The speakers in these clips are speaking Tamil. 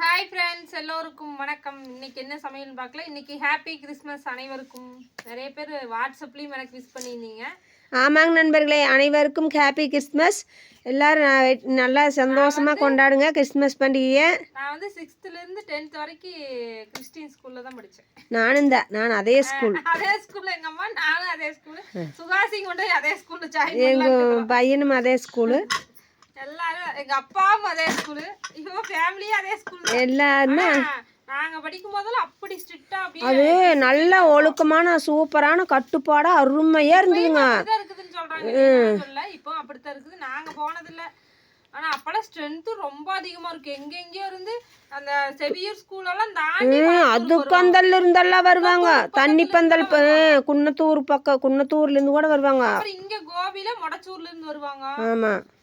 ஹாய் ஃப்ரெண்ட்ஸ் எல்லோருக்கும் வணக்கம். இன்னைக்கு என்ன சமையல்னு பார்க்கல? இன்னைக்கு ஹாப்பி கிறிஸ்மஸ் அனைவருக்கும். நிறைய பேர் வாட்ஸ்அப்லேயும் எனக்கு விஷ் பண்ணியிருந்தீங்க. ஆமாங்க நண்பர்களே அனைவருக்கும் ஹாப்பி கிறிஸ்மஸ் எல்லாரும் நல்லா சந்தோஷமாக கொண்டாடுங்க கிறிஸ்மஸ் பண்டிகையை. நான் வந்து சிக்ஸ்த்துலேருந்து டென்த் வரைக்கும் கிறிஸ்டின் ஸ்கூலில் தான் படித்தேன் நானும் தான் நான் அதே ஸ்கூல் அதே ஸ்கூலில் எங்கள் அம்மா நானும் அதே ஸ்கூலு சுகாசி கொண்டு அதே ஸ்கூலில் எங்கள் பையனும் அதே ஸ்கூலு எல்லாரும் எங்கள் அப்பாவும் அதே ஸ்கூலு இவங்க ஃபேமிலியும் அதே ஸ்கூல் எல்லாருமே. நாங்கள் படிக்கும் போதெல்லாம் அப்படி அப்படியே அது நல்ல ஒழுக்கமான சூப்பரான கட்டுப்பாடாக அருமையாக இருந்ததுங்க. இப்போ அப்படித்தான் இருக்குது. நாங்க போனதில்ல. ஆனா அப்பெல்லாம் ஸ்ட்ரென்த் ரொம்ப அதிகமா இருக்கு. எங்க எங்கேயோ இருந்து அந்த செவியூர் ஸ்கூல் எல்லாம் தாண்டி அது பந்தல்ல இருந்தெல்லாம் வருவாங்க. தண்ணி பந்தல் குன்னத்தூர் பக்கம் குன்னத்தூர்லேருந்து கூட வருவாங்க. இங்க கோபில மொடச்சூர்ல இருந்து வருவாங்க.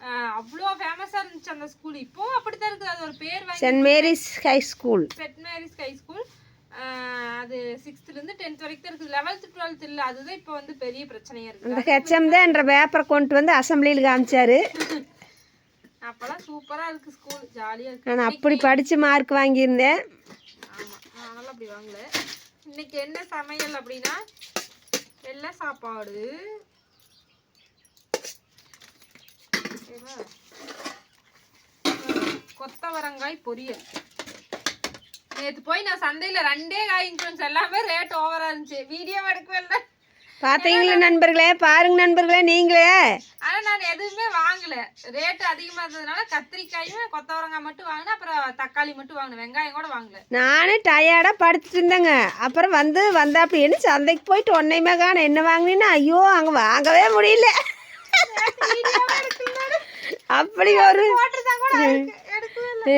அஹ் அவ்வளோ ஃபேமஸா இருந்துச்சு அந்த ஸ்கூல் இப்போ அப்படித்தான் இருக்குது. அது ஒரு பேர் saint Mary's high school saint Mary's high school அது சிக்ஸ்த்ல இருந்து டென்த் வரைக்கும் இருக்குது. லெவல்த் டுவெல்த் இல்ல. அதுதான் இப்போ வந்து பெரிய பிரச்சனையா இருக்கு. அந்த ஹெச்எம் தான் என்ற பேப்பரை கொண்டு வந்து அசம்பிளியில் காமிச்சாரு. அப்பெல்லாம் சூப்பரா இருக்கு ஸ்கூல் ஜாலியா இருக்கு. நான் அப்படி படித்து மார்க் வாங்கியிருந்தேன். ஆமா நானெல்லாம் அப்படி வாங்கல. இன்னைக்கு என்ன சமையல் அப்படின்னா வெள்ளை சாப்பாடு? கொத்தவரங்காய் பொரியல். நேத்து போய் நான் சந்தையில ரெண்டே காய் எல்லாமே ரேட் ஓவரா இருந்துச்சு. வீடியோ எடுக்கவே இல்லை. பார்த்தீங்களா நண்பர்களே? பாருங்க நண்பர்களே நீங்களே. ஆனா நான் எதுவுமே வாங்கல. ரேட் அதிகமா இருந்ததுனால கத்திரிக்காயும் கொத்தவரங்காய் மட்டும் வாங்கினேன். அப்புறம் தக்காளி மட்டும் வாங்கினேன். வெங்காயம் கூட வாங்கல. நானும் டயர்டாக படுத்துட்டு இருந்தேங்க. அப்புறம் வந்து வந்தாப்படி என்ன சந்தைக்கு போயிட்டு ஒன்றையுமே காண என்ன வாங்கினீன்னா ஐயோ அங்கே வாங்கவே முடியல. அப்படி ஒரு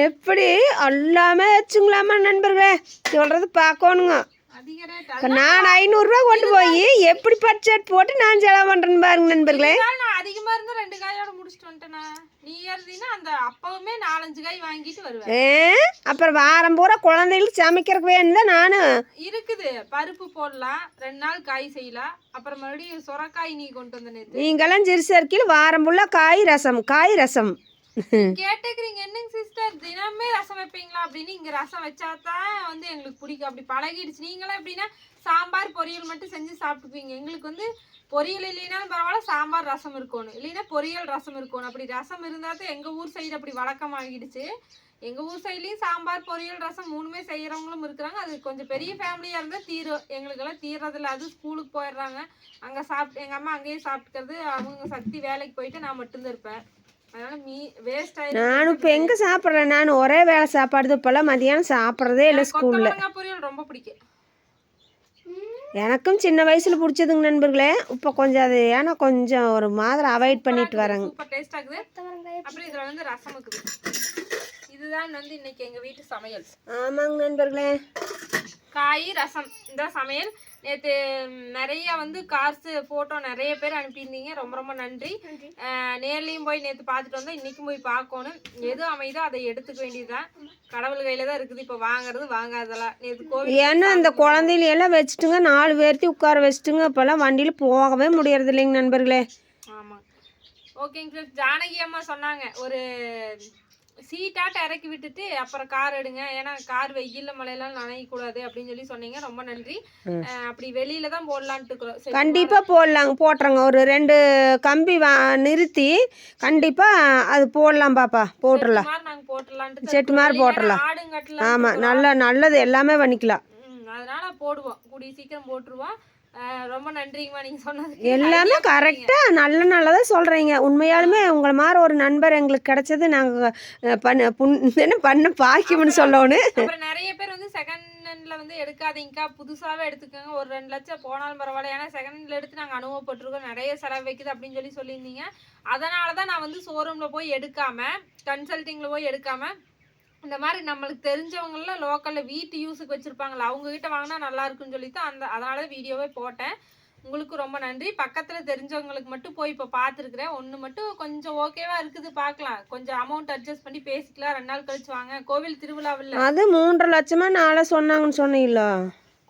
எப்படி? எல்லாமே வச்சுங்களாமா நண்பர்களே? சொல்கிறது பார்க்கணுங்க. நான் ஐநூறுரூவா கொண்டு போய் எப்படி பட்ஜெட் போட்டு நான் செலவு பண்ணுறேன்னு பாருங்க நண்பர்களே. நான் அதிகமா இருந்தா ரெண்டு காயோட முடிச்சிட்டு வந்துட்டேனா? நீ இருந்தீங்கன்னா அந்த அப்பவுமே நாலஞ்சு காய் வாங்கிட்டு வருவேன் ஏ? அப்புறம் வாரம் பூரா குழந்தைகளுக்கு சமைக்கிறதுக்கு வேணும் தான் நானும் இருக்குது. பருப்பு போடலாம். ரெண்டு நாள் காய் செய்யலாம். அப்புறம் மறுபடியும் சொரக்காய் நீ கொண்டு வந்த நீங்களாம் சிறுசர்க்கில் வாரம் ஃபுல்லாக காய் ரசம் காய் ரசம். கேட்டுக்கிறீங்க என்னங்க சிஸ்டர் தினமே ரசம் வைப்பீங்களா அப்படின்னு இங்க ரசம் வச்சாதான் வந்து எங்களுக்கு பிடிக்கும். அப்படி பழகிடுச்சு. நீங்களாம் எப்படின்னா சாம்பார் பொரியல் மட்டும் செஞ்சு சாப்பிட்டுப்பீங்க. எங்களுக்கு வந்து பொரியல் இல்லைனாலும் பரவாயில்ல சாம்பார் ரசம் இருக்கணும். இல்லைன்னா பொரியல் ரசம் இருக்கணும். அப்படி ரசம் இருந்தால் தான் எங்கள் ஊர் சைடு அப்படி வழக்கமாகிடுச்சு எங்கள் ஊர் சைட்லேயும் சாம்பார் பொரியல் ரசம் மூணுமே செய்கிறவங்களும் இருக்கிறாங்க. அது கொஞ்சம் பெரிய ஃபேமிலியாக இருந்தால் தீரும் எங்களுக்கெல்லாம் தீர்றதில்ல அது ஸ்கூலுக்கு போயிடுறாங்க. அங்கே சாப்பிட்டு எங்கள் அம்மா அங்கேயே சாப்பிட்டுக்கிறது. அவங்க சக்தி வேலைக்கு போயிட்டு நான் மட்டும்தான் இருப்பேன். நானும் இப்போ எங்கே சாப்பிட்றேன்? நான் ஒரே வேளை சாப்பாடு இப்போல்லாம் மதியானம் சாப்பிட்றதே இல்லை ஸ்கூலில் ரொம்ப பிடிக்கும். எனக்கும் சின்ன வயசில் பிடிச்சதுங்க நண்பர்களே. இப்போ கொஞ்சம் அது ஏன்னா கொஞ்சம் ஒரு மாதிரி அவாய்ட் பண்ணிட்டு வரேங்க இதுதான் வந்து இன்னைக்கு எங்க வீட்டு சமையல். ஆமாங்க நண்பர்களே. காய் ரசம். இந்த சமையல். நேற்று நிறைய வந்து கார்ஸ் ஃபோட்டோ நிறைய பேர் அனுப்பியிருந்தீங்க. ரொம்ப ரொம்ப நன்றி. நேர்லயும் போய் நேற்று பார்த்துட்டு வந்தோம். இன்னைக்கும் போய் பார்க்கணும். எது அமைதோ அதை எடுத்துக்க வேண்டியதுதான். கடவுள் கையில தான் இருக்குது. இப்போ வாங்குறது வாங்காதெல்லாம் நேற்று கோவில் ஏன்னா அந்த குழந்தையில எல்லாம் வச்சுட்டுங்க நாலு பேர்த்தையும் உட்கார வச்சுட்டுங்க இப்போல்லாம் வண்டியில் போகவே முடியறது இல்லைங்க நண்பர்களே. ஆமாம் ஓகேங்க சார். ஜானகி அம்மா சொன்னாங்க. ஒரு சீட்டாட்ட இறக்கி விட்டுட்டு அப்புறம் கார் எடுங்க. ஏன்னா கார் வெயில்ல மழையெல்லாம் நனையக்கூடாது அப்படின்னு சொல்லி சொன்னீங்க. ரொம்ப நன்றி. அப்படி வெளியில தான் போடலான்ட்டு இருக்கிறோம். சரி கண்டிப்பாக போடலாங்க. போட்டுறோங்க. ஒரு ரெண்டு கம்பி வா நிறுத்தி கண்டிப்பாக அது போடலாம் பாப்பா. போட்டுடலாம் நாங்க போட்டுடலான்ட்டு செட்டு மாதிரி போட்டுடலாம். ஆடுங்கட்டில் ஆமாம் நல்ல நல்லது. எல்லாமே பண்ணிக்கலாம். அதனால போடுவோம். கூடிய சீக்கிரம் போட்டுருவோம். ரொம்ப நன்றிங்கம்மா நீங்க சொன்னதுக்கு. எல்லாமே கரெக்டாக நல்ல நல்லதாக சொல்கிறீங்க உண்மையாலுமே உங்களை மாதிரி ஒரு நண்பர் எங்களுக்கு கிடைச்சது நாங்கள் பண்ண புண் என்ன பண்ண பாக்கியம்னு சொல்லணும் அப்புறம் நிறைய பேர் வந்து செகண்ட் ஹேண்ட்ல வந்து எடுக்காதீங்கக்கா. புதுசாவே எடுத்துக்கோங்க. ஒரு ரெண்டு லட்சம் போனாலும் பரவாயில்ல. ஏன்னா செகண்ட் ஹேண்ட்ல எடுத்து நாங்க அனுபவப்பட்டிருக்கோம். நிறைய செலவு வைக்குது அப்படின்னு சொல்லி சொல்லியிருந்தீங்க. அதனால தான் நான் வந்து ஷோரூம்ல போய் எடுக்காம கன்சல்டிங்ல போய் எடுக்காம இந்த மாதிரி நம்மளுக்கு தெரிஞ்சவங்களாம் லோக்கல்ல வீட்டு யூஸுக்கு வச்சிருப்பாங்களா அவங்க கிட்ட வாங்கினா நல்லா இருக்குன்னு சொல்லி தான் அந்த அதனால வீடியோவே போட்டேன். உங்களுக்கு ரொம்ப நன்றி. பக்கத்துல தெரிஞ்சவங்களுக்கு மட்டும் போய் இப்போ பார்த்துருக்குறேன் ஒன்று மட்டும் கொஞ்சம் ஓகேவா இருக்குது பார்க்கலாம் கொஞ்சம் அமௌண்ட் அட்ஜஸ்ட் பண்ணி பேசிக்கலாம். ரெண்டு நாள் கழிச்சு வாங்க. கோவில் திருவிழாவில் அது மூன்றரை லட்சமா நாளை சொன்னாங்கன்னு சொன்னீங்களா?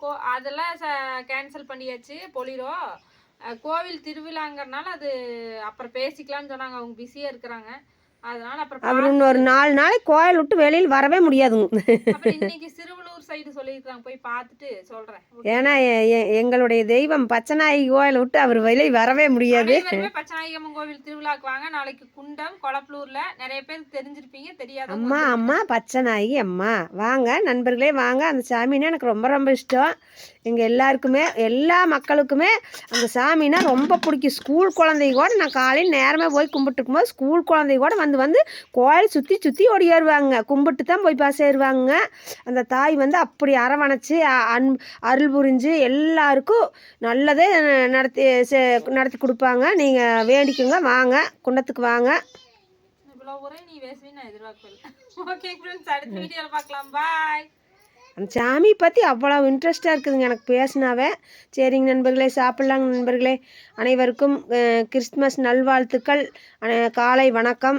கோ அதெல்லாம் கேன்சல் பண்ணியாச்சு பொலிரோ. கோவில் திருவிழாங்கிறனால அது அப்புறம் பேசிக்கலாம்னு சொன்னாங்க. அவங்க பிஸியாக இருக்கிறாங்க. அவர் இன்னொரு நாலு நாளைக்கு கோயில் விட்டு வெளியில் வரவே முடியாதுங்க. ஏன்னா எங்களுடைய தெய்வம் பச்சநாயகி கோயிலை விட்டு அவர் வெளியே வரவே முடியாது. பச்சநாயகம்மன் கோவில் திருவிழாக்கு வாங்க. நாளைக்கு குண்டம் கொளப்பலூர்ல நிறைய பேர் தெரிஞ்சிருப்பீங்க தெரியாத அம்மா அம்மா பச்சநாயகி அம்மா. வாங்க நண்பர்களே வாங்க. அந்த சாமின்னா எனக்கு ரொம்ப ரொம்ப இஷ்டம். எங்கள் எல்லாருக்குமே எல்லா மக்களுக்குமே அந்த சாமினா ரொம்ப பிடிக்கும். ஸ்கூல் குழந்தைங்க கூட நான் காலையில் நேரமே போய் கும்பிட்டு இருக்கும்போது ஸ்கூல் குழந்தைங்க கூட வந்து வந்து கோயில் சுற்றி சுற்றி ஓடியாருவாங்க. கும்பிட்டு தான் போய் பாஸ் ஏறுவாங்க அந்த தாய் வந்து அப்படி அரவணைச்சு அன் அருள் புரிஞ்சு எல்லாருக்கும் நல்லதே நடத்தி நடத்தி கொடுப்பாங்க. நீங்கள் வேண்டிக்குங்க. வாங்க. குண்டத்துக்கு வாங்க. அந்த சாமி பற்றி அவ்வளோ இன்ட்ரெஸ்டாக இருக்குதுங்க எனக்கு பேசினாவே. சரிங்க நண்பர்களே சாப்பிட்லாங்க நண்பர்களே. அனைவருக்கும் கிறிஸ்துமஸ் நல்வாழ்த்துக்கள். காலை வணக்கம்.